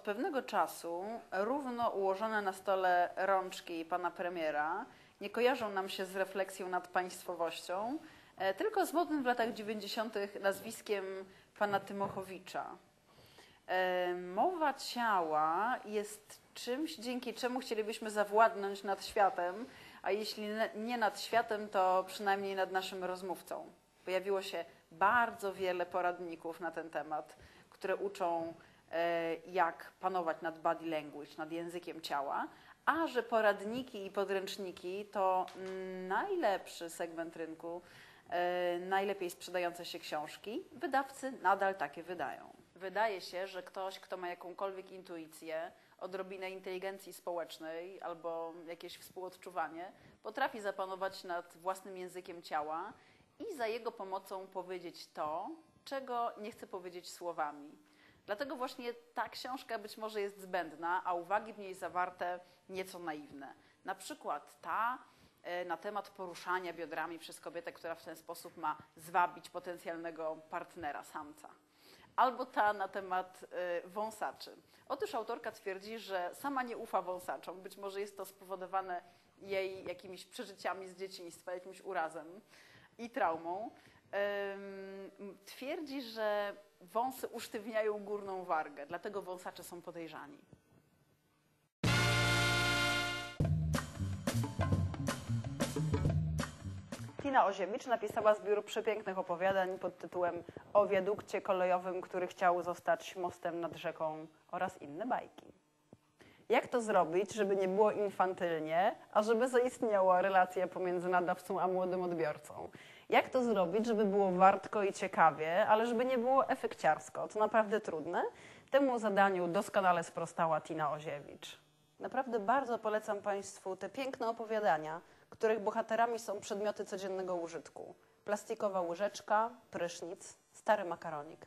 pewnego czasu równo ułożone na stole rączki pana premiera nie kojarzą nam się z refleksją nad państwowością, e, tylko z modnym w latach 90. nazwiskiem pana Tymochowicza. E, Mowa ciała jest czymś, dzięki czemu chcielibyśmy zawładnąć nad światem, a jeśli nie nad światem, to przynajmniej nad naszym rozmówcą. Pojawiło się bardzo wiele poradników na ten temat, które uczą, jak panować nad body language, nad językiem ciała, a że poradniki i podręczniki to najlepszy segment rynku, e, najlepiej sprzedające się książki, wydawcy nadal takie wydają. Wydaje się, że ktoś, kto ma jakąkolwiek intuicję, odrobinę inteligencji społecznej albo jakieś współodczuwanie, potrafi zapanować nad własnym językiem ciała i za jego pomocą powiedzieć to, czego nie chce powiedzieć słowami. Dlatego właśnie ta książka być może jest zbędna, a uwagi w niej zawarte nieco naiwne. Na przykład ta e, na temat poruszania biodrami przez kobietę, która w ten sposób ma zwabić potencjalnego partnera, samca. Albo ta na temat e, wąsaczy. Otóż autorka twierdzi, że sama nie ufa wąsaczom. Być może jest to spowodowane jej jakimiś przeżyciami z dzieciństwa, jakimś urazem i traumą. Twierdzi, że wąsy usztywniają górną wargę, dlatego wąsacze są podejrzani. Tina Oziewicz napisała zbiór przepięknych opowiadań pod tytułem O wiadukcie kolejowym, który chciał zostać mostem nad rzeką oraz inne bajki. Jak to zrobić, żeby nie było infantylnie, a żeby zaistniała relacja pomiędzy nadawcą a młodym odbiorcą? Jak to zrobić, żeby było wartko i ciekawie, ale żeby nie było efekciarsko? To naprawdę trudne. Temu zadaniu doskonale sprostała Tina Oziewicz. Naprawdę bardzo polecam Państwu te piękne opowiadania, których bohaterami są przedmioty codziennego użytku. Plastikowa łyżeczka, prysznic, stary makaronik.